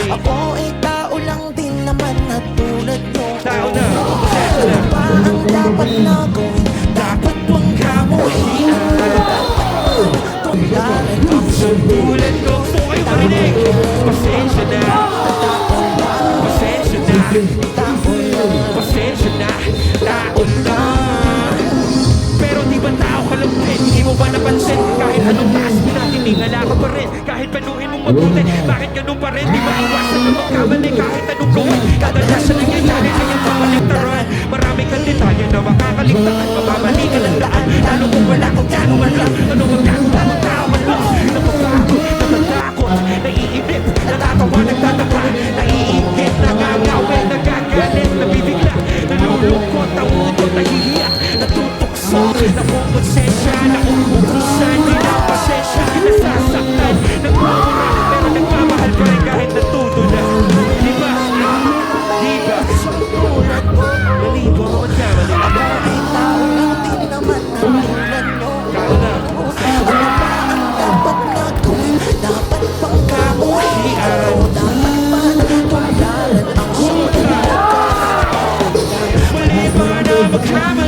Actually, Ako ay tao lang din naman at tulad nyo tao na, na. Ano ba ang dapat na gawin? Dapat bang kamuhin? Tularan ang Tulad ko, gusto ko kayo marinig. Pasensya na, pasensya na, pasensya na, tao na. Tingala ka pa rin kahit panuhin mong mabuti. Bakit ganun pa rin? Di maiwasan na magkamali kahit anong gawin? Kadalasan ang nangyari ay ang pamaligtaran. Marami kang detalye na makakaligtaan. Mababalikan ang daan. Lalo kung wala kang gano'n man lang. Ano ang gano'n ang tao man lang. Napapagod, natatakot, naiinip Natatawa, nagtataka, naiinip Nangangawin, nagagalit, nabibigla Nalulungkot, nautot, nahihiya Natutokso, napuponsensya have a crab